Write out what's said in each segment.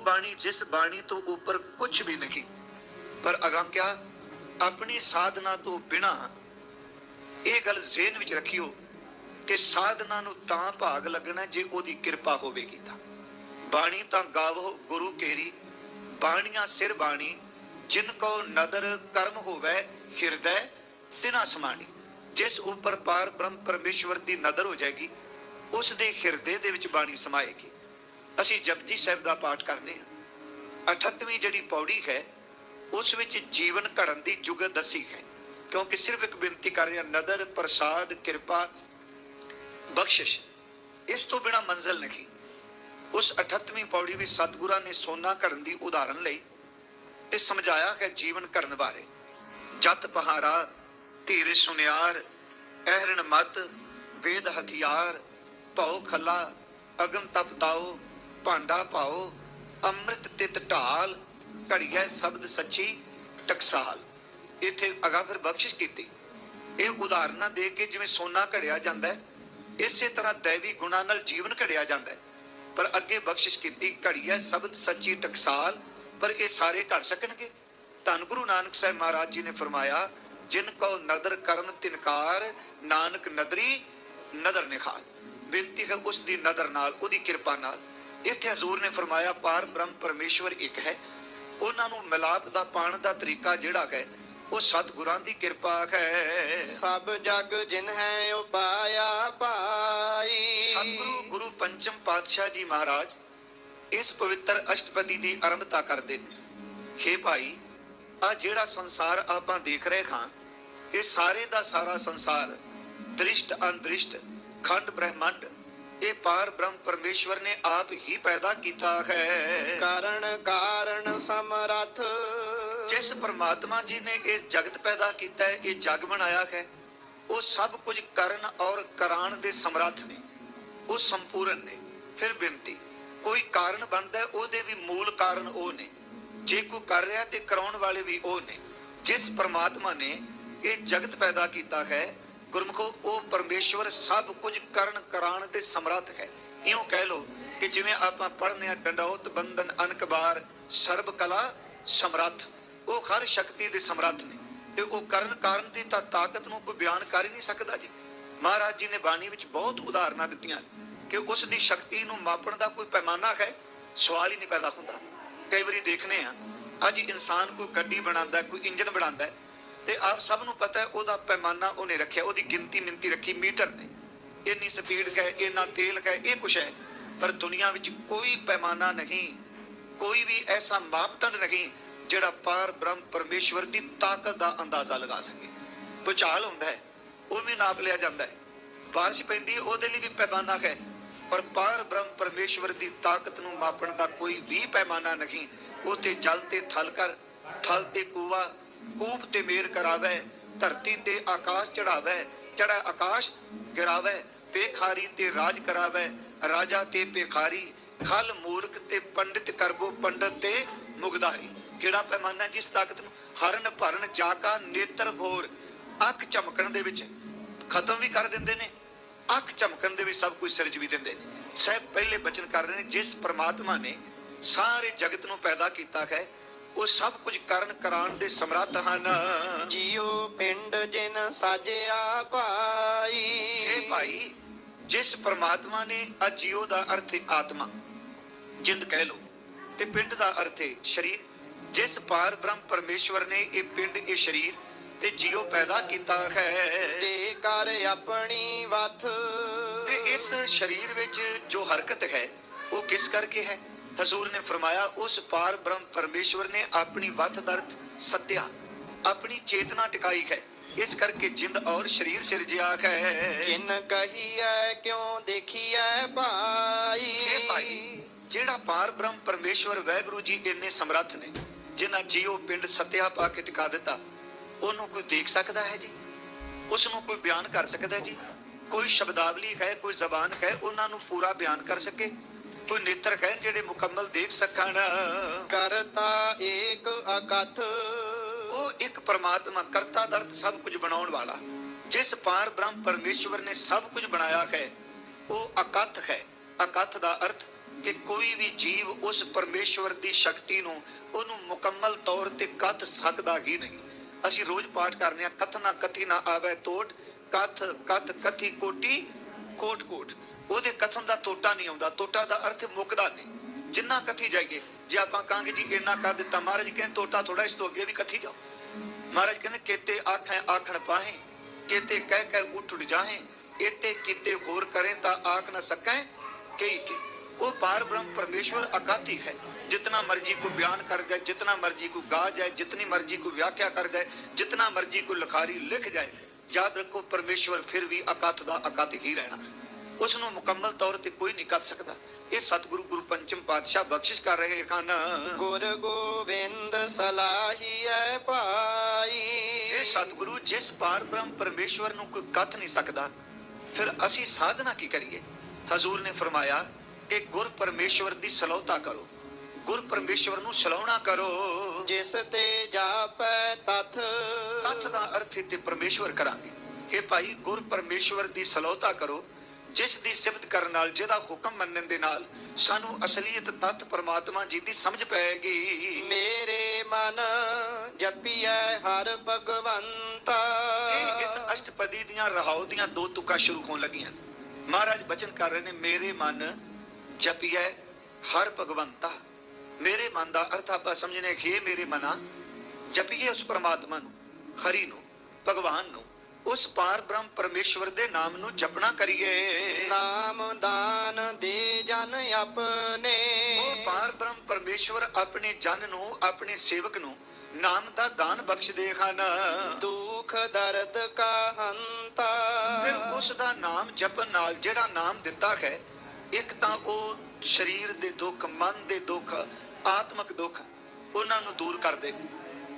ਬਾਣੀ, ਜਿਸ ਬਾਣੀ ਤੋਂ ਉੱਪਰ ਕੁਝ ਵੀ ਨਹੀਂ। ਪਰ ਅਗਮ ਕਿਆ? ਆਪਣੀ ਸਾਧਨਾ ਤੋਂ ਬਿਨਾ ਇਹ ਗੱਲ ਜ਼ਿਹਨ ਵਿੱਚ ਰੱਖਿਓ ਕਿ ਸਾਧਨਾ ਨੂੰ ਤਾਂ ਭਾਗ ਲੱਗਣਾ ਜੇ ਉਹਦੀ ਕਿਰਪਾ ਹੋਵੇਗੀ ਤਾਂ। ਬਾਣੀ ਤਾਂ ਗਾਵੋ ਗੁਰੂ ਕੇਰੀ ਬਾਣੀਆਂ ਸਿਰ ਬਾਣੀ। ਜਿਨ ਕੋ ਨਦਰ ਕਰਮ ਹੋਵੇ, ਹਿਰਦੈ ਤਿਨਾ ਸਮਾਣੀ। ਜਿਸ ਉੱਪਰ ਪਾਰ ਬ੍ਰਹਮ ਪਰਮੇਸ਼ਵਰ ਦੀ ਨਦਰ ਹੋ ਜਾਏਗੀ, ਉਸ ਦੇ ਹਿਰਦੇ ਦੇ ਵਿੱਚ ਬਾਣੀ ਸਮਾਏਗੀ। ਅਸੀਂ ਜਪਜੀ ਸਾਹਿਬ ਦਾ ਪਾਠ ਕਰਦੇ ਹਾਂ। 38ਵੀਂ ਜਿਹੜੀ ਪੌੜੀ ਹੈ, ਉਸ ਵਿੱਚ ਜੀਵਨ ਘੜਨ ਦੀ ਜੁਗਤ ਦੱਸੀ ਹੈ। ਕਿਉਂਕਿ ਸਿਰਫ ਇੱਕ ਬੇਨਤੀ ਕਰ ਰਿਹਾ, ਨਦਰ, ਪ੍ਰਸਾਦ, ਕਿਰਪਾ, ਬਖਸ਼ਿਸ਼। ਇਸ ਤੋਂ ਬਿਨਾ ਮੰਜ਼ਲ ਨਹੀਂ। ਉਸ 38ਵੀਂ ਪੌੜੀ ਵਿੱਚ ਸਤਿਗੁਰਾਂ ਨੇ ਸੋਨਾ ਘੜਨ ਦੀ ਉਦਾਹਰਨ ਲਈ ਤੇ ਸਮਝਾਇਆ ਹੈ ਜੀਵਨ ਘੜਨ ਬਾਰੇ। ਜਤ ਪਹਾਰਾ ਧੀਰ ਸੁਨਿਆਰ, ਅਹਰਣ ਮਤ, ਵੇਦ ਹਥਿਆਰ, ਭਉ ਖੱਲਾ, ਅਗਮ ਤਪ ਤਾਓ ਭਾਂਡਾ ਪਾਓ, ਅੰਮ੍ਰਿਤ ਤਿਤ ਢਾਲ ਘੜੀਐ ਸ਼ਬਦ ਸੱਚੀ, ਟਕਸਾਲ। ਇੱਥੇ ਅਗਾ ਫਿਰ ਬਖਸ਼ਿਸ਼ ਕੀਤੀ। ਇਹ ਉਦਾਹਰਨਾਂ ਦੇ ਕੇ ਜਿਵੇਂ ਸੋਨਾ ਘੜਿਆ ਜਾਂਦਾ ਹੈ, ਇਸੇ ਤਰ੍ਹਾਂ ਦੇਵੀ ਗੁਣਾਂ ਨਾਲ ਜੀਵਨ ਘੜਿਆ ਜਾਂਦਾ ਹੈ। ਪਰ ਅੱਗੇ ਬਖਸ਼ਿਸ਼ ਕੀਤੀ ਘੜੀਐ ਸ਼ਬਦ ਸੱਚੀ, ਟਕਸਾਲ, ਪਰ ਇਹ ਸਾਰੇ ਘੜ ਸਕਣਗੇ। ਧੰਨ ਗੁਰੂ ਨਾਨਕ ਸਾਹਿਬ ਮਹਾਰਾਜ ਜੀ ਨੇ ਫਰਮਾਇਆ, ਜਿਨ ਕੋ ਨਦਰ ਕਰਨ ਤਿਨਕਾਰ, ਨਾਨਕ ਨਦਰੀ, ਨਦਰ ਨਿਖਾਲ ਬੇਨਤੀ ਹੈ ਉਸ ਦੀ ਨਦਰ ਨਾਲ, ਉਹਦੀ ਕਿਰਪਾ ਨਾਲ। ਇੱਥੇ ਹਜ਼ੂਰ ਨੇ ਫਰਮਾਇਆ ਪਾਰ ਬ੍ਰਹਮ ਪਰਮੇਸ਼ਵਰ ਇੱਕ ਹੈ। ਉਹਨਾਂ ਨੂੰ ਮਿਲਾਪ ਦਾ ਪਾਣ ਦਾ ਤਰੀਕਾ ਜਿਹੜਾ ਹੈ ਉਹ ਸਤਿਗੁਰਾਂ ਦੀ ਕਿਰਪਾ ਹੈ। ਸਭ ਜਗ ਜਿਨ ਹੈ ਉਪਾਇਆ ਪਾਈ ਸਤਿਗੁਰੂ ਗੁਰੂ ਪੰਚਮ ਪਾਤਸ਼ਾਹ ਜੀ ਮਹਾਰਾਜ ਇਸ ਪਵਿੱਤਰ ਅਸ਼ਟਪਦੀ ਦੀ ਆਰੰਭਤਾ ਕਰਦੇ ਨੇ। ਹੇ ਭਾਈ ਆ ਜਿਹੜਾ ਸੰਸਾਰ ਆਪਾਂ ਦੇਖ ਰਹੇ ਹਾਂ ਇਹ ਸਾਰੇ ਦਾ ਸਾਰਾ ਸੰਸਾਰ ਦ੍ਰਿਸ਼ਟ ਅੰਦ੍ਰਿਸ਼ਟ ਖੰਡ ਬ੍ਰਹਮੰਡ ਇਹ ਪਾਰ ਬ੍ਰਹਮ ਪਰਮੇਸ਼ਵਰ ਨੇ ਆਪ ਹੀ ਪੈਦਾ ਕੀਤਾ ਹੈ। ਕਾਰਨ ਕਾਰਨ ਸਮਰਥ। ਜਿਸ ਪ੍ਰਮਾਤਮਾ ਜੀ ਨੇ ਇਹ ਜਗਤ ਪੈਦਾ ਕੀਤਾ ਹੈ ਇਹ ਜਗ ਬਣਾਇਆ ਹੈ ਉਹ ਸਭ ਕੁਝ ਕਰਨ ਔਰ ਕਰਾਣ ਦੇ ਸਮਰੱਥ ਨੇ ਉਹ ਸੰਪੂਰਨ ਨੇ ਫਿਰ ਬੇਨਤੀ। ਕੋਈ ਕਾਰਨ ਬਣਦਾ ਉਹਦੇ ਵੀ ਮੂਲ ਕਾਰਨ ਉਹ ਨੇ। ਜੇ ਕੋਈ ਕਰ ਰਿਹਾ ਤੇ ਕਰਾਉਣ ਵਾਲੇ ਵੀ ਉਹ ਨੇ। ਜਿਸ ਪ੍ਰਮਾਤਮਾ ਨੇ ਇਹ ਜਗਤ ਪੈਦਾ ਕੀਤਾ ਹੈ ਗੁਰਮਖੋ, ਉਹ ਪਰਮੇਸ਼ਵਰ ਸਭ ਕੁਝ ਕਰਨ ਕਰਾਣ ਦੇ ਸਮਰੱਥ ਹੈ। ਇਉਂ ਕਹਿ ਲੋ ਕਿ ਜਿਵੇਂ ਆਪਾਂ ਪੜ੍ਹਨੇ ਆ ਡੰਡੌਤ ਬੰਦਨ ਅਨਕਬਾਰ, ਸਰਬ ਕਲਾ, ਸਮਰੱਥ। ਉਹ ਹਰ ਸ਼ਕਤੀ ਦੇ ਸਮਰੱਥ ਨੇ। ਤੇ ਉਹ ਕਰਨ ਕਾਰਨ ਦੀ ਤਾਂ ਤਾਕਤ ਨੂੰ ਕੋਈ ਬਿਆਨ ਕਰ ਹੀ ਨਹੀਂ ਸਕਦਾ ਜੀ। ਮਹਾਰਾਜ ਜੀ ਨੇ ਬਾਣੀ ਵਿੱਚ ਬਹੁਤ ਉਦਾਹਰਨਾਂ ਦਿੱਤੀਆਂ ਕਿ ਉਸ ਦੀ ਸ਼ਕਤੀ ਨੂੰ ਮਾਪਣ ਦਾ ਕੋਈ ਪੈਮਾਨਾ ਹੈ। ਸਵਾਲ ਹੀ ਨਹੀਂ ਪੈਦਾ ਹੁੰਦਾ। ਕਈ ਵਾਰੀ ਦੇਖਨੇ ਆ ਅੱਜ ਇਨਸਾਨ ਕੋਈ ਗੱਡੀ ਬਣਾਉਂਦਾ, ਕੋਈ ਇੰਜਨ ਬਣਾਉਂਦਾ ਤੇ ਆਪ ਸਭ ਨੂੰ ਪਤਾ ਹੈ, ਉਹਦਾ ਪੈਮਾਨਾ ਉਹਨੇ ਰੱਖਿਆ, ਉਹਦੀ ਗਿਣਤੀ ਮਿੰਤੀ ਰੱਖੀ, ਮੀਟਰ ਨੇ। ਇੰਨੀ ਸਪੀਡ ਕਹੇ, ਇੰਨਾ ਤੇਲ ਕਹੇ, ਇਹ ਕੁਛ ਹੈ। ਪਰ ਦੁਨੀਆ ਵਿੱਚ ਕੋਈ ਪੈਮਾਨਾ ਨਹੀਂ, ਕੋਈ ਵੀ ਐਸਾ ਮਾਪਦੰਡ ਨਹੀਂ, ਜਿਹੜਾ ਪਾਰ ਬ੍ਰਹਮ ਪਰਮੇਸ਼ਵਰ ਦੀ ਤਾਕਤ ਦਾ ਅੰਦਾਜ਼ਾ ਲਗਾ ਸਕੇ। ਭੁਚਾਲ ਹੁੰਦਾ ਹੈ ਉਹ ਵੀ ਨਾਪ ਲਿਆ ਜਾਂਦਾ ਹੈ। ਬਾਰਿਸ਼ ਪੈਂਦੀ ਹੈ, ਉਹਦੇ ਲਈ ਵੀ ਪੈਮਾਨਾ ਹੈ, ਪਰ ਪਾਰ ਬ੍ਰਹਮ ਪਰਮੇਸ਼ਵਰ ਦੀ ਤਾਕਤ ਨੂੰ ਮਾਪਣ ਦਾ ਕੋਈ ਵੀ ਪੈਮਾਨਾ ਨਹੀਂ। ਉਹ ਤੇ ਜਲ ਤੇ ਥਲ ਕਰ, ਥਲ ਤੇ ਕੂਆ ਕੂਪ ਤੇ ਮੇਰ ਕਰਾਵੇ, ਧਰਤੀ ਤੇ ਆਕਾਸ਼ ਚੜਾਵੇ ਚੜਾ ਆਕਾਸ਼ ਗਿਰਾਵੇ ਪੇਖਾਰੀ ਤੇ ਰਾਜ ਕਰਾਵੇ, ਰਾਜਾ ਤੇ ਪੇਖਾਰੀ ਖਲ ਮੂਰਖ ਤੇ ਪੰਡਿਤ ਕਰਬੋ ਪੰਡਤ ਤੇ ਮੁਗਦਾਰੀ ਕਿਹੜਾ ਪੈਮਾਨਾ ਜਿਸ ਤਾਕਤ ਨੂੰ ਹਰਨ ਭਰਨ ਜਾਕਾ ਨੇਤਰ ਭੋਰ ਅੱਖ ਚਮਕਣ ਦੇ ਵਿੱਚ ਖਤਮ ਵੀ ਕਰ ਦਿੰਦੇ ਨੇ, ਅੱਖ ਚਮਕਣ ਦੇ ਵਿੱਚ ਸਭ ਕੁਝ ਸਿਰਜ ਵੀ ਦਿੰਦੇ ਨੇ। ਸਹਿਬ ਪਹਿਲੇ ਬਚਨ ਕਰ ਰਹੇ ਨੇ, ਜਿਸ ਪ੍ਰਮਾਤਮਾ ਨੇ ਸਾਰੇ ਜਗਤ ਨੂੰ ਪੈਦਾ ਕੀਤਾ ਹੈ ਉਹ ਸਭ ਕੁਝ ਕਰਨ ਕਰਾਉਣ ਦੇ ਸਮਰੱਥ ਹਨ। ਜੀਉ ਪਿੰਡ ਜਿਨ ਸਾਜਿਆ ਪਾਈ ਇਹ ਭਾਈ ਜਿਸ ਪ੍ਰਮਾਤਮਾ ਨੇ ਅਜੀਓ ਦਾ ਅਰਥ ਆਤਮਾ। ਜਿੰਦ ਕਹਿ ਲੋ ਤੇ ਪਿੰਡ ਦਾ ਅਰਥ ਹੈ ਸਰੀਰ। ਜਿਸ ਪਾਰ ਬ੍ਰਹਮ ਪਰਮੇਸ਼ਵਰ ਨੇ ਇਹ ਪਿੰਡ ਇਹ ਸਰੀਰ ਤੇ ਜੀਓ ਪੈਦਾ ਕੀਤਾ ਹੈ। ਤੇ ਕਰ ਆਪਣੀ ਵਥ। ਤੇ ਇਸ ਸਰੀਰ ਵਿੱਚ ਜੋ ਹਰਕਤ ਹੈ ਉਹ ਕਿਸ ਕਰਕੇ ਹੈ? ਹਜ਼ੂਰ ਨੇ ਫਰਮਾਇਆ ਉਸ ਪਾਰ ਬ੍ਰਹਮ ਪਰਮੇਸ਼ਵਰ ਨੇ ਆਪਣੀ ਵਤ ਦਰਤ ਸੱਤਿਆ ਆਪਣੀ ਚੇਤਨਾ ਟਿਕਾਈ ਹੈ। ਇਸ ਕਰਕੇ ਜਿੰਦ ਔਰ ਸਰੀਰ ਸਿਰਜਿਆ ਹੈ। ਕਿਨ ਕਹੀਐ ਕਿਉ ਦੇਖੀਐ ਭਾਈ? ਇਹ ਭਾਈ ਜਿਹੜਾ ਪਾਰ ਬ੍ਰਹਮ ਪਰਮੇਸ਼ਵਰ ਵੈਗੁਰੂ ਜੀ ਇੰਨੇ ਸਮਰੱਥ ਨੇ ਜਿਨ੍ਹਾਂ ਜੀਓ ਪਿੰਡ ਸੱਤਿਆ ਪਾ ਕੇ ਟਿਕਾ ਦਿੱਤਾ ਉਹਨੂੰ ਕੋਈ ਦੇਖ ਸਕਦਾ ਹੈ ਜੀ? ਉਸ ਨੂੰ ਕੋਈ ਬਿਆਨ ਕਰ ਸਕਦਾ ਹੈ ਜੀ? ਕੋਈ ਸ਼ਬਦਾਵਲੀ ਹੈ ਕੋਈ ਜ਼ਬਾਨ ਹੈ ਉਹਨਾਂ ਨੂੰ ਪੂਰਾ ਬਿਆਨ ਕਰ ਸਕੇ? ਕੋਈ ਨੇਤਰ ਹੈ ਜਿਹੜੇ ਮੁਕੰਮਲ ਦੇਖ ਸਕਣ। ਕਰਤਾ ਏਕ ਅਕਥ। ਉਹ ਇੱਕ ਪ੍ਰਮਾਤਮਾ ਕਰਤਾ ਦਰਤ ਸਭ ਕੁਝ ਬਣਾਉਣ ਵਾਲਾ। ਜਿਸ ਪਾਰ ਬ੍ਰਹਮ ਪਰਮੇਸ਼ਵਰ ਨੇ ਸਭ ਕੁਝ ਬਣਾਇਆ ਹੈ ਉਹ ਅਕਥ ਹੈ। ਅਕਥ ਦਾ ਅਰਥ ਕਿ ਕੋਈ ਵੀ ਜੀਵ ਉਸ ਪਰਮੇਸ਼ਵਰ ਦੀ ਸ਼ਕਤੀ ਨੂੰ ਉਹਨੂੰ ਮੁਕੰਮਲ ਤੌਰ ਤੇ ਕੱਥ ਸਕਦਾ ਹੀ ਨਹੀਂ। ਅਸੀਂ ਰੋਜ਼ ਪਾਠ ਕਰਨੇ ਆ ਕਥਨਾ ਕਥੀ ਨਾ ਆਵੇ ਤੋਟ ਕਥ ਕਥ ਕਥੀ ਕੋਟੀ ਕੋਟ ਕੋਟ। ਉਹਦੇ ਕਥਨ ਦਾ ਤੋਟਾ ਨਹੀਂ ਆਉਂਦਾ ਤੋਟਾ ਦਾ ਅਰਥ ਮੁੱਕਦਾ ਨਹੀਂ ਜਿੰਨਾ ਕਥੀ ਜਾਈਏ ਜੇ ਆਪਾਂ ਕਹਾਂਗੇ ਜੀ ਇੰਨਾ ਕਰ ਦਿੱਤਾ ਮਹਾਰਾਜ ਕਹਿੰਦੇ ਤੋਟਾ ਥੋੜਾ ਇਸ ਤੋਂ ਅੱਗੇ ਵੀ ਕਥੀ ਜਾਓ ਮਹਾਰਾਜ ਕਹਿੰਦੇ ਕੀਤੇ ਆਖੈ ਆਖਣ ਪਾਹੇ ਕੀਤੇ ਕਹਿ ਕਹਿ ਉੱਠ ਉੱਠ ਜਾਹੇ ਇਤੇ ਕੀਤੇ ਹੋਰ ਕਰੇ ਤਾਂ ਆਖ ਨਾ ਸਕੈ ਕਈ ਕੀ ਉਹ ਪਾਰ ਬ੍ਰਹਮ ਪਰਮੇਸ਼ਵਰ ਅਕਾਤੀ ਹੈ जितना मर्जी को बयान कर जाए जितना मर्जी को गा जाए जितनी मर्जी को व्याख्या कर जाए जितना मर्जी को लिखारी लिख जाए याद रखो परमेश्वर फिर भी अकथ ਦਾ ਅਕਥ ਹੀ ਰਹਿਣਾ ਉਸ ਨੂੰ ਮੁਕੰਮਲ ਤੌਰ ਤੇ ਕੋਈ ਨਹੀਂ ਕਰ ਸਕਦਾ। ਇਹ ਸਤਿਗੁਰੂ ਗੁਰੂ ਪੰਚਮ ਪਾਤਸ਼ਾਹ ਬਖਸ਼ਿਸ਼ ਕਰ ਰਹੇ ਹਨ। ਗੁਰ ਗੋਬਿੰਦ ਸਲਾਹੀਐ ਭਾਈ। ਇਹ ਸਤਿਗੁਰੂ ਜਿਸ ਪਾਰ ਬ੍ਰਹਮ ਪਰਮੇਸ਼ਵਰ ਨੂੰ ਕੋਈ ਕੱਥ ਨਹੀਂ ਸਕਦਾ ਫਿਰ ਅਸੀਂ ਸਾਧਨਾ ਕੀ ਕਰੀਏ? ਹਜ਼ੂਰ ਨੇ ਫਰਮਾਇਆ ਕਿ ਗੁਰ ਪਰਮੇਸ਼ਵਰ ਦੀ ਸਲਾਹਤਾ ਕਰੋ। ਗੁਰ ਪਰਮੇਸ਼ਵਰ ਨੂੰ ਸਲਾਹਣਾ ਕਰੋ। ਜਿਸ ਤੇ ਜਾਪੈ ਤਥ। ਤੱਥ ਦਾ ਅਰਥ ਤੇ ਪਰਮੇਸ਼ਵਰ ਕਰਾਂਗੇ। ਇਹ ਭਾਈ ਗੁਰ ਪਰਮੇਸ਼ਵਰ ਦੀ ਸਲਾਹਤਾ ਕਰੋ। ਜਿਸ ਦੀ ਸਿਫਤ ਕਰਨ ਨਾਲ ਜਿਹਦਾ ਹੁਕਮ ਮੰਨਣ ਦੇ ਨਾਲ ਸਾਨੂੰ ਅਸਲੀਅਤ ਤੱਤ ਪਰਮਾਤਮਾ ਜੀ ਦੀ ਸਮਝ ਪਏਗੀ। ਮੇਰੇ ਮਨ ਜਪੀਐ ਹਰ ਭਗਵੰਤਾ। ਇਹ ਇਸ ਅਸ਼ਟਪਦੀ ਦੀਆਂ ਰਹਾਉ ਦੀਆਂ ਦੋ ਤੁਕਾਂ ਸ਼ੁਰੂ ਹੋਣ ਲੱਗੀਆਂ। ਮਹਾਰਾਜ ਬਚਨ ਕਰ ਰਹੇ ਨੇ ਮੇਰੇ ਮਨ ਜਪੀਐ ਹਰ ਭਗਵੰਤਾ। ਮੇਰੇ ਮਨ ਦਾ ਅਰਥ ਆਪਾਂ ਸਮਝਨੇ ਕਿ ਮੇਰੇ ਮਨਾ ਜਪੀਏ ਉਸ ਪਰਮਾਤਮਾ ਨੂੰ ਹਰੀ ਨੂੰ ਭਗਵਾਨ ਨੂੰ। ਉਸ ਪਾਰ ਬ੍ਰਹਮ ਪਰਮੇਸ਼ਵਰ ਦੇ ਨਾਮ ਨੂੰ ਜਪਣਾ ਕਰੀਏ। ਨਾਮ ਦਾਨ ਦੇ ਜਨ ਆਪਣੇ। ਉਹ ਪਾਰ ਬ੍ਰਹਮ ਪਰਮੇਸ਼ਵਰ ਆਪਣੇ ਜਨ ਨੂੰ ਆਪਣੇ ਸੇਵਕ ਨੂੰ ਨਾਮ ਦਾ ਦਾਨ ਬਖਸ਼ਦੇ ਹਨ। ਦੁਖ ਦਰਦ ਕਾ ਹੰਤਾ ਫਿਰ ਉਸ ਦਾ ਨਾਮ ਜਪਣ ਨਾਲ ਜਿਹੜਾ ਨਾਮ ਦਿੱਤਾ ਹੈ ਇੱਕ ਤਾਂ ਉਹ ਸਰੀਰ ਦੇ ਦੁੱਖ ਮਨ ਦੇ ਦੁੱਖ ਆਤਮਿਕ ਦੁੱਖ ਉਹਨਾਂ ਨੂੰ ਦੂਰ ਕਰਦੇ ਨੇ।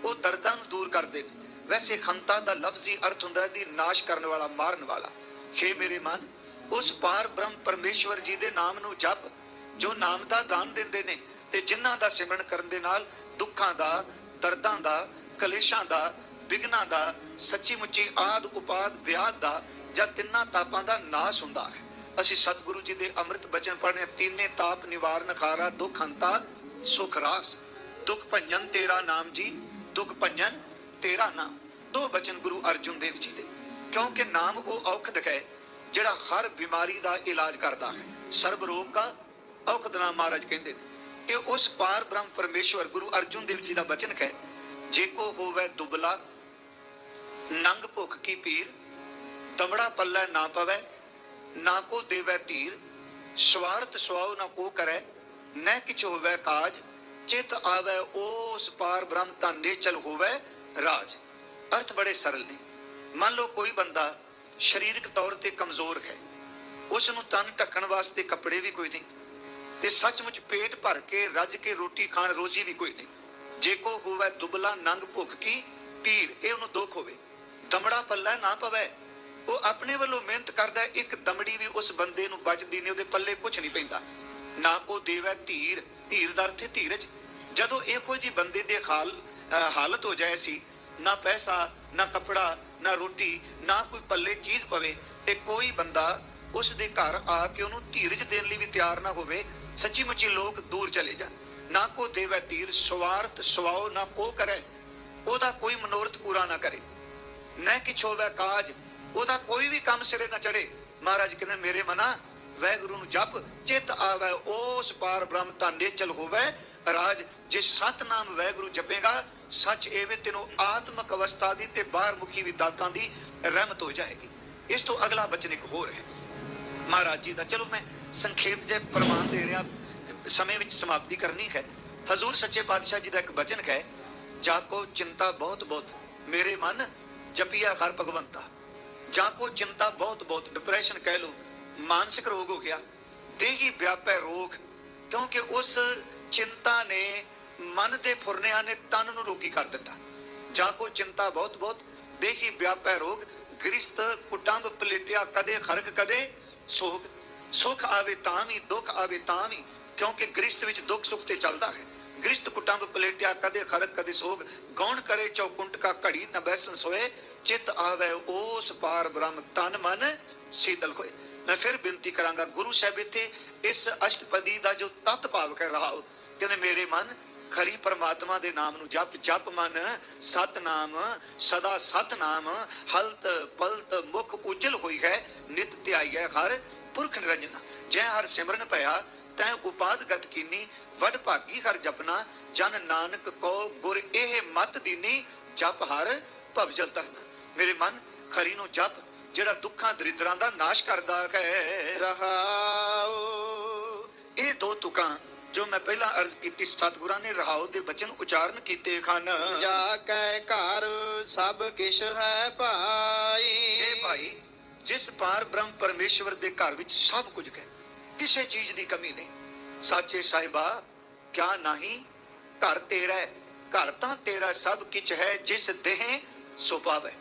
ਉਹ ਦਰਦਾਂ ਨੂੰ ਦੂਰ ਕਰਦੇ ਨੇ। ਵੈਸੇ ਖੰਤਾ ਦਾ ਲਫ਼ਜ਼ੀ ਅਰਥ ਹੁੰਦਾ ਹੈ ਦੀ ਨਾਸ਼ ਕਰਨ ਵਾਲਾ, ਮਾਰਨ ਵਾਲਾ। ਹੇ ਮੇਰੇ ਮਨ, ਉਸ ਪਾਰ ਬ੍ਰਹਮ ਪਰਮੇਸ਼ਵਰ ਜੀ ਦੇ ਨਾਮ ਨੂੰ ਜਪ, ਜੋ ਨਾਮ ਦਾ ਦਾਨ ਦਿੰਦੇ ਨੇ ਤੇ ਜਿਨ੍ਹਾਂ ਦਾ ਸਿਮਰਨ ਕਰਨ ਦੇ ਨਾਲ ਦੁੱਖਾਂ ਦਾ, ਦਰਦਾਂ ਦਾ, ਕਲੇਸ਼ਾਂ ਦਾ ਵਿਗਨਾਂ ਦਾ ਸੱਚੀ ਮੁੱਚੀ ਆਦ, ਉਪਾਦ, ਵਿਆਦ ਦਾ ਜਾਂ ਤਿੰਨਾਂ ਤਾਪਾਂ ਦਾ ਨਾਸ ਹੁੰਦਾ ਹੈ। ਅਸੀਂ ਸਤਿਗੁਰੂ ਜੀ ਦੇ ਅੰਮ੍ਰਿਤ ਬਚਨ ਪੜ੍ਹਨੇ ਤਿੰਨੇ ਤਾਪ ਨਿਵਾਰਨ ਖਾਰਾ ਦੁੱਖ ਹੰਤਾ ਸੁਖ ਰਾਸ। ਦੁੱਖ ਭੰਜਨ ਤੇਰਾ ਨਾਮ ਜੀ, ਦੁੱਖ ਭੰਜਨ ਤੇਰਾ ਨਾਮ। ਦੋ ਬਚਨ ਗੁਰੂ ਅਰਜੁਨ ਦੇਵ ਜੀ ਦੇ, ਕਿਉਂਕਿ ਨਾਮ ਉਹ ਔਖਦ ਹੈ ਜਿਹੜਾ ਹਰ ਬਿਮਾਰੀ ਦਾ ਇਲਾਜ ਕਰਦਾ ਹੈ। ਸਰਬ ਰੋਗ ਦਾ ਔਖਦ ਨਾਮ ਮਹਾਰਾਜ ਕਹਿੰਦੇ ਨੇ। ਕਿ ਉਸ ਪਾਰ ਬ੍ਰਹਮ ਪਰਮੇਸ਼ਵਰ ਗੁਰੂ ਅਰਜੁਨ ਦੇਵ ਜੀ ਦਾ ਬਚਨ ਹੈ, ਜੇ ਕੋ ਹੋਵੇ ਦੁਬਲਾ, ਨੰਗ ਭੁੱਖ ਕੀ ਪੀਰ, ਤਮੜਾ ਪੱਲੇ ਨਾ ਪਵੇ, ਨਾ ਕੋ ਦੇਵੇ ਧੀਰ, ਸਵਾਰਥ ਸਵਾਉ ਨਾ ਕੋ ਕਰੈ, ਨਹਿ ਕਿਛ ਹੋਵੇ ਕਾਜ, ਚਿਤ ਆਵੇ ਉਸ ਪਾਰ ਬ੍ਰਹਮ ਤਾਂ ਨੇਚਲ ਹੋਵੇ ਰਾਜ। ਅਰਥ ਬੜੇ ਸਰਲ ਨੇ। ਮੰਨ ਲਓ ਕੋਈ ਬੰਦਾ ਸਰੀਰਕ ਤੌਰ ਤੇ ਕਮਜ਼ੋਰ ਹੈ। ਉਸ ਨੂੰ ਤਨ ਢੱਕਣ ਵਾਸਤੇ ਕੱਪੜੇ ਵੀ ਕੋਈ ਨਹੀਂ ਤੇ ਸੱਚਮੁੱਚ ਪੇਟ ਭਰ ਕੇ ਰੱਜ ਕੇ ਰੋਟੀ ਖਾਣ ਰੋਜ਼ੀ ਵੀ ਕੋਈ ਨਹੀਂ। ਜੇ ਕੋ ਹੋਵੇ ਦੁਬਲਾ ਨੰਗ ਭੁੱਖ ਕੀ ਪੀਰ, ਇਹ ਉਹਨੂੰ ਦੁੱਖ ਹੋਵੇ। ਦਮੜਾ ਪੱਲਾ ਨਾ ਪਵੇ। ਉਹ ਆਪਣੇ ਵੱਲੋਂ ਮਿਹਨਤ ਕਰਦਾ, ਇੱਕ ਦਮੜੀ ਵੀ ਉਸ ਬੰਦੇ ਨੂੰ ਬਚਦੀ ਨਹੀਂ, ਉਹਦੇ ਪੱਲੇ ਕੁਝ ਨਹੀਂ ਪੈਂਦਾ। ਨਾ ਕੋ ਦੇਵੇ ਧੀਰ ਧੀਰ ਦਾ ਅਰਥ ਧੀਰਜ। ਜਦੋਂ ਇਹੋ ਜੀ ਬੰਦੇ ਦੇ ਹਾਲ, ਅਹ ਹਾਲਤ ਹੋ ਜਾਏ ਸੀ ਨਾ ਪੈਸਾ, ਨਾ ਕਪੜਾ, ਨਾ ਰੋਟੀ, ਨਾ ਕੋਈ ਪੱਲੇ ਚੀਜ਼ ਪਵੇ ਤੇ ਕੋਈ ਬੰਦਾ ਉਸ ਦੇ ਘਰ ਆ ਕੇ ਉਹਨੂੰ ਧੀਰਜ ਦੇਣ ਲਈ ਵੀ ਤਿਆਰ ਨਾ ਹੋਵੇ ਸੱਚੀ ਮੁੱਚੀ ਲੋਕ ਦੂਰ ਚਲੇ ਜਾਣ। ਨਾ ਕੋ ਦੇਵੈ ਧੀਰ ਸਵਾਰਥ ਸਵਾਉ ਨਾ ਕੋ ਕਰੇ, ਉਹਦਾ ਕੋਈ ਮਨੋਰਥ ਪੂਰਾ ਨਾ ਕਰੇ। ਨਾ ਕਿਛ ਹੋਵੇ ਕਾਜ, ਉਹਦਾ ਕੋਈ ਵੀ ਕੰਮ ਸਿਰੇ ਨਾ ਚੜੇ ਮਹਾਰਾਜ ਕਹਿੰਦੇ, ਮੇਰੇ ਮਨਾ, ਵੈਗੁਰੂ ਨੂੰ ਜਪ, ਚਿਤ ਆਵੇ, ਉਸ ਪਾਰ ਬ੍ਰਹਮ ਤਾਂ ਨੇਚਲ ਹੋਵੇ। ਰਾਜ, ਜੇ ਸਤਨਾਮ ਵੈਗੁਰੂ ਜਪੇਗਾ ਸੱਚ ਐਵੇਂ ਤੈਨੂੰ ਆਤਮਕ ਅਵਸਥਾ ਦੀ ਤੇ ਬਾਹਰ ਮੁਖੀ ਵੀ ਦੀ ਰਹਿਮਤ ਹੋ ਜਾਏਗੀ। ਇਸ ਤੋਂ ਅਗਲਾ ਬਚਨ ਇੱਕ ਹੋਰ ਹੈ। ਮਹਾਰਾਜ ਜੀ ਦਾ, ਚਲੋ ਮੈਂ ਸੰਖੇਪ ਜੇ ਪ੍ਰਮਾਣ ਦੇ ਰਿਹਾ, ਸਮੇਂ ਵਿੱਚ ਸਮਾਪਤੀ ਕਰਨੀ ਹੈ। ਹਜ਼ੂਰ ਸੱਚੇ ਪਾਤਸ਼ਾਹ ਜੀ ਦਾ ਇੱਕ ਬਚਨ ਹੈ, ਜਾ ਕੋ ਚਿੰਤਾ ਬਹੁਤ ਬਹੁਤ ਮੇਰੇ ਮਨ ਜਪਿਆ ਹਰ ਭਗਵੰਤਾ। ਜਾਂ ਕੋ ਚਿੰਤਾ ਬਹੁਤ ਬਹੁਤ ਡਿਪਰੈਸ਼ਨ ਕਹਿ ਲੋ ਮਾਨਸਿਕ ਰੋਗ ਹੋ ਗਿਆ, ਦੇਹੀ ਵਿਆਪੈ ਰੋਗ, ਕਿਉਂਕਿ ਉਸ ਚਿੰਤਾ ਨੇ ਮਨ ਦੇ ਫੁਰਨਿਆਂ ਨੇ ਤਨ ਨੂੰ ਰੋਗੀ ਕਰ ਦਿੱਤਾ। ਜਾਂ ਕੋ ਚਿੰਤਾ ਬਹੁਤ ਬਹੁਤ ਦੇਹੀ ਵਿਆਪੈ ਰੋਗ, ਗ੍ਰਿਸਤ ਕੁਟੰਬ ਪਲੇਟਿਆ ਕਦੇ ਖਰਕ ਕਦੇ ਸੋਗ। ਸੁਖ ਆਵੇ ਤਾਂ ਵੀ, ਦੁੱਖ ਆਵੇ ਤਾਂ ਵੀ, ਕਿਉਂਕਿ ਗ੍ਰਿਸਤ ਵਿੱਚ ਦੁੱਖ ਸੁੱਖ ਤੇ ਚੱਲਦਾ ਹੈ। ਗ੍ਰਿਸਤ ਕੁਟੰਬ ਪਲੇਟਿਆ ਕਦੇ ਖਰਕ ਕਦੇ ਸੋਗ, ਗੌਣ ਕਰੇ ਚੌਕੁੰਟ ਕਾ ਘੜੀ ਨ ਬੈਸਨ ਸੋਏ ਚਿਤ ਆਵੇ ਉਸ ਪਾਰ ਬ੍ਰਹਮ ਤਨ ਮਨ ਸੀਤਲ ਹੋਏ। ਮੈਂ ਫਿਰ ਬੇਨਤੀ ਕਰਾਂਗਾ, ਗੁਰੂ ਸਾਹਿਬ ਇੱਥੇ ਇਸ ਅਸ਼ਟਪਦੀ ਦਾ ਜੋ ਤਤ ਭਾਵ ਕਰ ਰਹਾ ਹੋ ਕਹਿੰਦੇ ਮੇਰੇ ਮਨ ਖਰੀ ਪਰਮਾਤਮਾ ਦੇ ਨਾਮ ਨੂੰ ਜਪ ਜਪ ਮਨ, ਸਤਨਾਮ, ਸਦਾ ਸਤਨਾਮ, ਹਲਤ ਪਲਤ ਮੁਖ ਉਜਲ ਹੋਈ ਹੈ, ਨਿਤ ਧਿਆਈਐ ਹਰ ਪੁਰਖ ਨਿਰੰਜਨ। ਜੈ ਹਰ ਸਿਮਰਨ ਭਇਆ, ਤੈ ਉਪਾਦ ਗਤ ਕੀਨੀ, ਵਡ ਭਾਗੀ ਹਰ ਜਪਨਾ, ਜਨ ਨਾਨਕ ਕੋ ਗੁਰ ਇਹ ਮਤ ਦੀਨੀ, ਜਪ ਹਰ ਭਵਜਲ ਤਰਨਾ ਮੇਰੇ ਮਨ, ਖਰੀ ਨੂੰ ਜਪ, ਜਿਹੜਾ ਦੁੱਖਾਂ ਦਰਿਦਰਾਂ ਦਾ ਨਾਸ਼ ਕਰਦਾ ਹੈ। ਰਹਾਉ ਇਹ ਦੋ ਤੁਕਾਂ ਜੋ ਮੈਂ ਪਹਿਲਾਂ ਅਰਜ਼ ਕੀਤੀ ਸਤਿਗੁਰਾਂ ਨੇ ਰਹਾਉ ਦੇ ਬਚਨ ਉਚਾਰਨ ਕੀਤੇ ਹਨ। ਜਾ ਕੈ ਘਰ ਸਭ ਕਿਛ ਹੈ ਭਾਈ। ਇਹ ਭਾਈ ਜਿਸ ਪਾਰ ਬ੍ਰਹਮ ਪਰਮੇਸ਼ਵਰ ਦੇ ਘਰ ਵਿੱਚ ਸਭ ਕੁਝ ਹੈ ਕਿਸੇ ਚੀਜ਼ ਦੀ ਕਮੀ ਨਹੀਂ। ਸਾਚੇ ਸਾਹਿਬਾ ਕਿਆ ਨਹੀਂ ਘਰ ਤੇਰਾ ਹੈ? ਘਰ ਤਾਂ ਤੇਰਾ ਸਭ ਕੁਝ ਹੈ ਜਿਸ ਦੇਹ ਸੋ ਪਾਵੈ।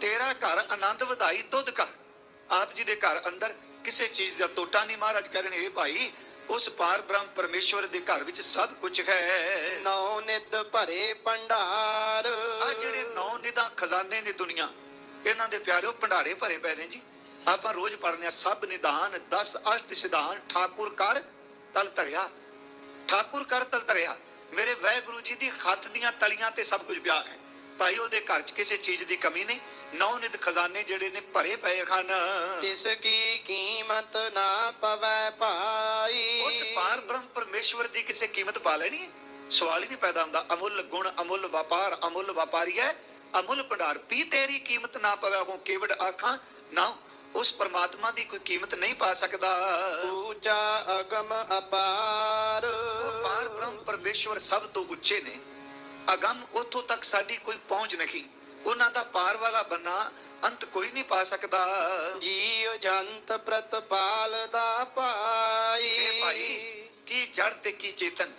ਤੇਰਾ ਘਰ ਆਨੰਦ ਵਧਾਈ ਦੁੱਧ ਘਰ। ਆਪ ਜੀ ਦੇ ਘਰ ਅੰਦਰ ਕਿਸੇ ਚੀਜ਼ ਦਾ ਟੋਟਾ ਨਹੀਂ ਮਹਾਰਾਜ ਕਹਿ ਰਹੇ ਭਾਈ ਉਸ ਪਾਰ ਬ੍ਰਹਮ ਪਰਮੇਸ਼ਵਰ ਦੇ ਘਰ ਵਿੱਚ ਸਭ ਕੁਝ ਹੈ। ਨੌ ਨਿਤ ਭਰੇ ਭੰਡਾਰ। ਆ ਜਿਹੜੇ ਨੌ ਨਿਦਾਂ ਖਜ਼ਾਨੇ ਨੇ ਦੁਨੀਆ ਇਹਨਾਂ ਦੇ ਪਿਆਰਿਓ ਭੰਡਾਰੇ ਭਰੇ ਪਏ ਨੇ ਜੀ। ਆਪਾਂ ਰੋਜ਼ ਪੜ੍ਹਦੇ ਆ ਸਭ ਨਿਦਾਨ 10 ਅਸ਼ਟ ਸਿਧਾਨ ਠਾਕੁਰ ਕਰ ਤਲ ਧਰਿਆ। ਠਾਕੁਰ ਕਰ ਤਲ ਧਰਿਆ। ਮੇਰੇ ਵਾਹਿਗੁਰੂ ਜੀ ਦੀ ਹੱਥ ਦੀਆਂ ਤਲੀਆਂ ਤੇ ਸਭ ਕੁਝ ਪਿਆ ਹੈ। ਭਾਈ ਉਹਦੇ ਘਰ 'ਚ ਕਿਸੇ ਚੀਜ਼ ਦੀ ਕਮੀ ਨਹੀਂ। ਨੌ ਨਿਦ ਖਜ਼ਾਨੇ ਜਿਹੜੇ ਨੇ ਭਰੇ ਪਏ ਹਨ। ਤਿਸ ਕੀ ਕੀਮਤ ਨਾ ਪਵੈ ਭਾਈ। ਉਸ ਪਾਰ ਬ੍ਰਹਮ ਪਰਮੇਸ਼ਵਰ ਦੀ ਕਿਸੇ ਕੀਮਤ ਪਾ ਲੈਣੀ ਹੈ। ਸਵਾਲ ਹੀ ਨਹੀਂ ਪੈਦਾ ਹੁੰਦਾ। ਅਮੁੱਲ ਗੁਣ ਅਮੁੱਲ ਵਪਾਰ ਅਮੁੱਲ ਵਪਾਰੀ ਹੈ। ਅਮੁੱਲ ਭੰਡਾਰ ਪੀ ਤੇਰੀ ਕੀਮਤ ਨਾ ਪਵੇ ਹੋ ਕੇਵੜ ਆਖਾਂ। ਨਾ ਉਸ ਪਰਮਾਤਮਾ ਦੀ ਕੋਈ ਕੀਮਤ ਨਹੀਂ ਪਾ ਸਕਦਾ। ਊਚਾ ਅਗਮ ਅਪਾਰ। ਪਾਰ ਬ੍ਰਹਮ ਪਰਮੇਸ਼ਵਰ ਸਭ ਤੋਂ ਉੱਚੇ ਨੇ। ਅਗੰਮ ਉਥੋਂ ਤੱਕ ਸਾਡੀ ਕੋਈ ਪਹੁੰਚ ਨਹੀਂ। ਉਹਨਾਂ ਦਾ ਪਾਰ ਵਾਲਾ ਬੰਨਾ ਅੰਤ ਕੋਈ ਨਹੀਂ ਪਾ ਸਕਦਾ। ਜੀਵ ਜੰਤ ਪ੍ਰਤਪਾਲ ਦਾ ਇਹ ਭਾਈ ਕੀ ਜੜ ਤੇ ਕੀ ਚੇਤਨ?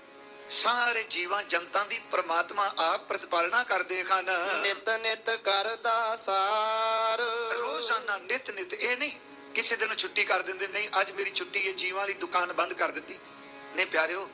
ਸਾਰੇ ਜੀਵਾਂ ਜਨਤਾਂ ਦੀ ਪ੍ਰਮਾਤਮਾ ਆਪ ਪ੍ਰਤਪਾਲਨਾ ਕਰਦੇ ਹਨ। ਨਿਤ ਨਿਤ ਕਰਦਾ ਸਾਰ। ਰੋਜ਼ਾਨਾ ਨਿਤ ਨਿਤ ਇਹ ਨਹੀਂ ਕਿਸੇ ਦਿਨ ਛੁੱਟੀ ਕਰ ਦਿੰਦੇ ਨਹੀਂ ਅੱਜ ਮੇਰੀ ਛੁੱਟੀ ਹੈ ਜੀਵਾਂ ਵਾਲੀ ਦੁਕਾਨ ਬੰਦ ਕਰ ਦਿੱਤੀ। ਨਹੀਂ ਪਿਆਰਿਓ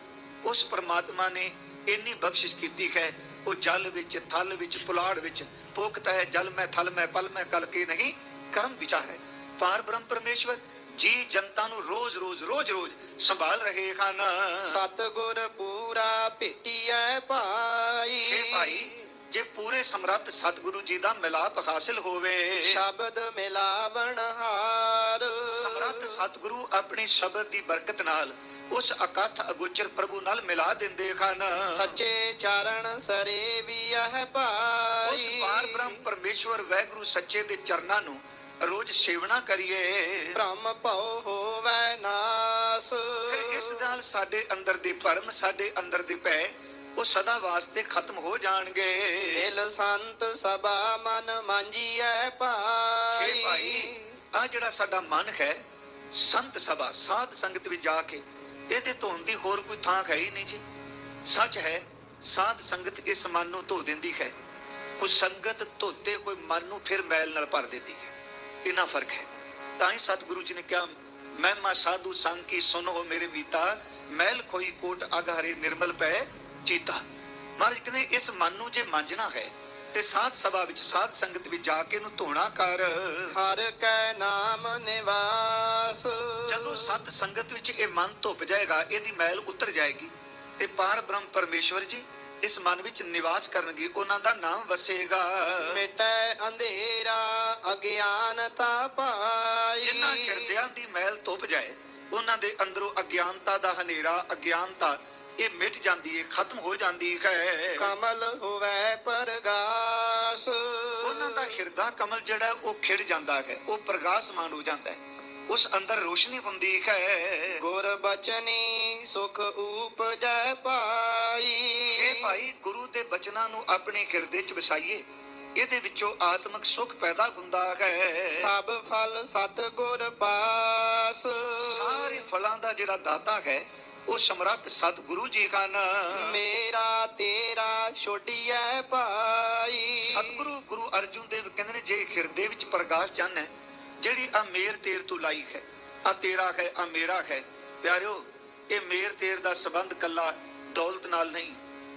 ਉਸ ਪ੍ਰਮਾਤਮਾ ਨੇ ਇੰਨੀ ਬਖਸ਼ਿਸ਼ ਕੀਤੀ ਹੈ ਉਹ ਜਲ ਵਿੱਚ ਥਲ ਵਿੱਚ ਪੁਲਾੜ ਵਿੱਚ ਪੋਖਤ ਹੈ। ਜਲ ਮੈਂ ਥਲ ਮੈਂ ਪਲ ਮੈਂ ਕਲ ਕੇ ਨਹੀਂ ਕਰਮ ਵਿਚਾਰ ਹੈ। ਪਾਰ ਬ੍ਰਹਮ ਪਰਮੇਸ਼ਵਰ ਜੀ ਜਨਤਾ ਨੂੰ ਰੋਜ਼ ਰੋਜ਼ ਰੋਜ਼ ਰੋਜ਼ ਸੰਭਾਲ ਰਹੇ ਹਨ। ਸਤਗੁਰ ਪੂਰਾ ਭੇਟੀਐ ਭਾਈ। ਇਹ ਭਾਈ ਜੇ ਪੂਰੇ ਸਮਰੱਥ ਸਤਿਗੁਰੂ ਜੀ ਦਾ ਮਿਲਾਪ ਹਾਸਿਲ ਹੋਵੇ। ਸ਼ਬਦ ਮਿਲਾਵਣ ਹਾਰ। ਸਮਰੱਥ ਸਤਿਗੁਰੂ ਆਪਣੀ ਸ਼ਬਦ ਦੀ ਬਰਕਤ ਨਾਲ ਉਸ ਅਕਥ ਅਗੋਚਰ ਪ੍ਰਭੂ ਨਾਲ ਮਿਲਾ ਦਿੰਦੇ ਹਨ। ਸੱਚੇ ਚਰਨ ਸਰੇ ਵੀ ਇਹ ਭਾਈ। ਉਸ ਪਾਰ ਬ੍ਰਹਮ ਪਰਮੇਸ਼ਵਰ ਵੈਗੁਰੂ ਸੱਚੇ ਦੇ ਚਰਨਾਂ ਨੂੰ ਰੋਜ਼ ਸੇਵਨਾ ਕਰੀਏ। ਭ੍ਰਮ ਭਉ ਹੋਵੈ ਨਾਸ। ਫਿਰ ਇਸ ਨਾਲ ਸਾਡੇ ਅੰਦਰ ਦੇ ਭਰਮ ਸਾਡੇ ਅੰਦਰ ਦੇ ਭੈ ਉਹ ਸਦਾ ਵਾਸਤੇ ਖਤਮ ਹੋ ਜਾਣਗੇ। ਮਿਲ ਸੰਤ ਸਭਾ ਮਨ ਮਾਂਜੀਐ ਭਾਈ। ਇਹ ਭਾਈ ਆ ਜਿਹੜਾ ਸਾਡਾ ਮਨ ਹੈ ਸੰਤ ਸਭਾ ਸਾਧ ਸੰਗਤ ਵਿੱਚ ਜਾ ਕੇ ਇਹਦੇ ਧੋਣ ਦੀ ਹੋਰ ਕੋਈ ਥਾਂ ਹੈ ਹੀ ਨਹੀਂ ਜੀ। ਸੱਚ ਹੈ, ਸਾਧ ਸੰਗਤ ਇਸ ਮਨ ਨੂੰ ਧੋ ਦਿੰਦੀ ਹੈ। ਕੁਝ ਸੰਗਤ ਧੋਤੇ ਕੋਈ ਮਨ ਨੂੰ ਫਿਰ ਮੈਲ ਨਾਲ ਭਰ ਦਿੰਦੀ ਹੈ। ਇਨਾ ਫ਼ਰਕ ਹੈ। ਤਾਂ ਹੀ ਸਤਿਗੁਰੂ ਜੀ ਨੇ ਕਿਹਾ ਮਹਿਮਾ ਸਾਧੂ ਸੰਗ ਕੀ ਸੁਨੋ ਮੇਰੇ ਮੀਤਾ, ਮੈਲ ਕੋਈ ਕੋਟ ਅਗਹਰੇ ਨਿਰਮਲ ਪੈ ਚੀਤਾ। ਮਹਾਰਾਜ ਕਹਿੰਦੇ, ਇਸ ਮਨ ਨੂੰ ਜੇ ਮਾਂਜਣਾ ਹੈ, ਤੇ ਸਾਧ ਸਭਾ ਵਿੱਚ, ਸਾਧ ਸੰਗਤ ਵਿੱਚ ਜਾ ਕੇ ਇਹਨੂੰ ਧੋਣਾ ਕਰ। ਹਰ ਕੈ ਨਾਮ ਨਿਵਾਸ ਜਦੋਂ ਸਤ ਸੰਗਤ ਵਿੱਚ ਇਹ ਮਨ ਧੁੱਪ ਜਾਏਗਾ ਇਹਦੀ ਮੈਲ ਉਤਰ ਜਾਏਗੀ ਤੇ ਪਾਰ ਬ੍ਰਹਮ ਪਰਮੇਸ਼ਵਰ ਜੀ ਇਸ ਮਨ ਵਿੱਚ ਨਿਵਾਸ ਕਰਨਗੇ ਉਹਨਾਂ ਦਾ ਨਾਮ ਵਸੇਗਾ। ਮਿਟੈ ਅੰਧੇਰਾ ਅਗਿਆਨਤਾ ਪਾਈ। ਜਿਨ੍ਹਾਂ ਹਿਰਦਿਆਂ ਦੀ ਮੈਲ ਧੁੱਪ ਜਾਏ ਉਹਨਾਂ ਦੇ ਅੰਦਰੋਂ ਅਗਿਆਨਤਾ ਦਾ ਹਨੇਰਾ ਅਗਿਆਨਤਾ ਇਹ ਮਿਟ ਜਾਂਦੀ ਹੈ ਖਤਮ ਹੋ ਜਾਂਦੀ ਹੈ। ਕਮਲ ਹੋਵੈ ਪਰਗਾਸ। ਉਹਨਾਂ ਦਾ ਹਿਰਦਾ ਕਮਲ ਜਿਹੜਾ ਉਹ ਖਿੜ ਜਾਂਦਾ ਹੈ ਉਹ ਪ੍ਰਗਾਸਮਾਨ ਹੋ ਜਾਂਦਾ ਹੈ। ਉਸ ਅੰਦਰ ਰੋਸ਼ਨੀ ਹੁੰਦੀ ਹੈ। ਗੁਰ ਬਚਨੀ ਸੁਖ ਊਪਜੈ ਪਾਈ। ਇਹ ਭਾਈ ਗੁਰੂ ਦੇ ਬਚਨਾਂ ਨੂੰ ਆਪਣੇ ਹਿਰਦੇ 'ਚ ਵਸਾਈਏ ਇਹਦੇ ਵਿੱਚੋਂ ਆਤਮਿਕ ਸੁਖ ਪੈਦਾ ਹੁੰਦਾ ਹੈ। ਸਭ ਫਲ ਸਤ ਗੁਰ ਪਾਸ। ਸਾਰੇ ਫਲਾਂ ਦਾ ਜਿਹੜਾ ਦਾਤਾ ਹੈ ਉਹ ਸਮਰੱਥ ਸਤਿਗੁਰੂ ਜੀ ਹਨ। ਮੇਰਾ ਤੇਰਾ ਛੋਟੀਐ ਭਾਈ। ਸਤਿਗੁਰੂ ਗੁਰੂ ਅਰਜੁਨ ਦੇਵ ਕਹਿੰਦੇ ਨੇ ਜੇ ਹਿਰਦੇ ਵਿੱਚ ਪ੍ਰਗਾਸ ਚੰਨ ਹੈ ਜਿਹੜੀ ਆ ਮੇਰ ਤੇਰ ਤੂੰ ਲਾਈ ਹੈ, ਆ ਤੇਰਾ ਹੈ, ਆ ਮੇਰਾ ਹੈ। ਪਿਆਰਿਓ, ਇਹ ਮੇਰ ਤੇਰ ਦਾ ਸਬੰਧ ਕੱਲਾ ਦੌਲਤ ਨਾਲ ਨਹੀਂ,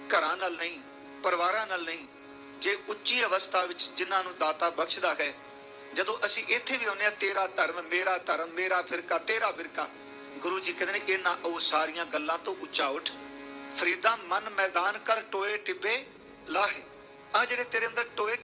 ਘਰਾਂ ਨਾਲ ਨਹੀਂ, ਪਰਿਵਾਰਾਂ ਨਾਲ ਨਹੀਂ। ਜੇ ਉੱਚੀ ਅਵਸਥਾ ਵਿੱਚ ਜਿਨ੍ਹਾਂ ਨੂੰ ਦਾਤਾ ਬਖਸ਼ਦਾ ਹੈ, ਜਦੋਂ ਅਸੀਂ ਇੱਥੇ ਵੀ ਆਉਂਦੇ ਆ ਤੇਰਾ ਧਰਮ, ਮੇਰਾ ਧਰਮ, ਮੇਰਾ ਫਿਰਕਾ, ਤੇਰਾ ਫਿਰਕਾ, ਗੁਰੂ ਜੀ ਕਹਿੰਦੇ ਨੇ, ਇਹਨਾਂ ਉਹ ਸਾਰੀਆਂ ਗੱਲਾਂ ਤੋਂ ਉੱਚਾ ਉੱਠ। ਫਰੀਦਾ ਮਨ ਮੈਦਾਨ ਕਰ ਟੋਏ ਟਿੱਬੇ ਲਾਹੇ। ਆ ਜਿਹੜੇ ਤੇਰੇ ਅੰਦਰ ਟੋਏ